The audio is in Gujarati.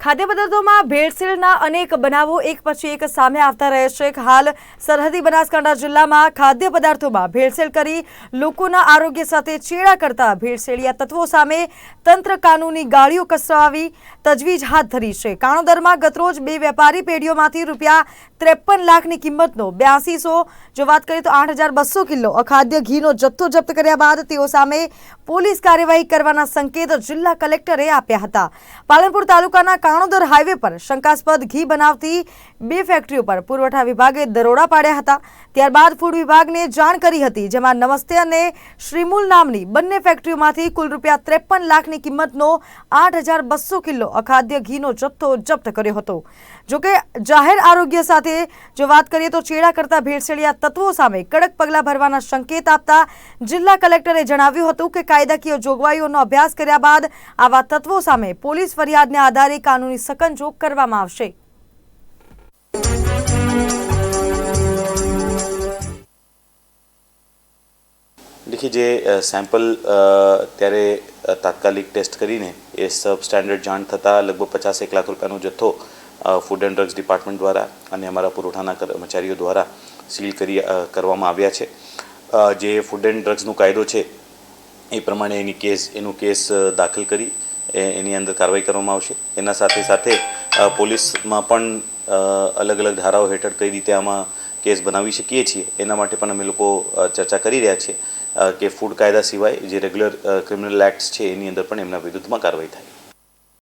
ખાદ્ય પદાર્થોમાં ભેળસેળના અનેક બનાવો એક પછી એક સામે આવતા રહે છે. હાલ સરહદી બનાસકાંઠા જિલ્લામાં ખાદ્ય પદાર્થોમાં ભેળસેળ કરી લોકોના આરોગ્ય સાથે ચેડા કરતા ભેળસેળિયા તત્વો સામે તંત્ર કાનૂની ગાળીઓ કસરાવી તજવીજ હાથ ધરી છે. કાણોદરમાં ગતરોજ બે વેપારી પેઢીઓમાંથી રૂપિયા ત્રેપન લાખની કિંમતનો બ્યાસીસો, જો વાત કરીએ તો આઠ હજાર બસો કિલો અખાદ્ય ઘીનો જથ્થો જપ્ત કર્યા બાદ તેઓ સામે પોલીસ કાર્યવાહી કરવાના સંકેત જિલ્લા કલેક્ટરે આપ્યા હતા. પાલનપુર તાલુકાના કાણોદર હાઈવે પર શંકાસ્પદ ઘી બનાવતી બે ફેક્ટરીઓ પર પુરવઠા વિભાગે દરોડા પાડ્યા હતા. ત્યારબાદ ફૂડ વિભાગને જાણ કરી હતી, જેમાં નમસ્તે અને શ્રીમૂલ નામની બંને ફેક્ટરીઓમાંથી કુલ રૂપિયા ત્રેપન લાખની કિંમતનો આઠ હજાર બસો કિલો અખાદ્ય ઘીનો જથ્થો જપ્ત કર્યો હતો. જોકે જાહેર આરોગ્ય સાથે જો વાત કરીએ તો ચેડા કરતા ભેળસેળિયા તત્વો સામે કડક પગલાં ભરવાના સંકેત આપતા જિલ્લા કલેક્ટરે જણાવ્યું હતું કે કાયદાકીય જોગવાઈઓનો અભ્યાસ કર્યા બાદ આવા તત્વો સામે પોલીસ ફરિયાદને આધારે કાનૂની સકંજો કરવામાં આવશે. દેખી જે સેમ્પલ ત્યારે તાત્કાલિક ટેસ્ટ કરીને એ સબ સ્ટેન્ડર્ડ જાણ થતાં લગભગ પચાસ એક લાખ રૂપિયાનો જથ્થો ફૂડ એન્ડ ડ્રગ્સ ડિપાર્ટમેન્ટ દ્વારા અને અમારા પુરવઠાના કર્મચારીઓ દ્વારા સીલ કરી કરવામાં આવ્યા છે. જે ફૂડ એન્ડ ડ્રગ્સનો કાયદો છે, એ પ્રમાણે એની કેસ એનું કેસ દાખલ કરી એની અંદર કાર્યવાહી કરવામાં આવશે. એના સાથે સાથે પોલીસમાં પણ અલગ અલગ ધારાઓ હેઠળ કઈ રીતે આમાં કેસ બનાવી શકીએ છીએ, એના માટે પણ અમે લોકો ચર્ચા કરી રહ્યા છીએ કે ફૂડ કાયદા સિવાય જે રેગ્યુલર ક્રિમિનલ એક્ટ્સ છે એની અંદર પણ એમના વિરુદ્ધમાં કાર્યવાહી થાય.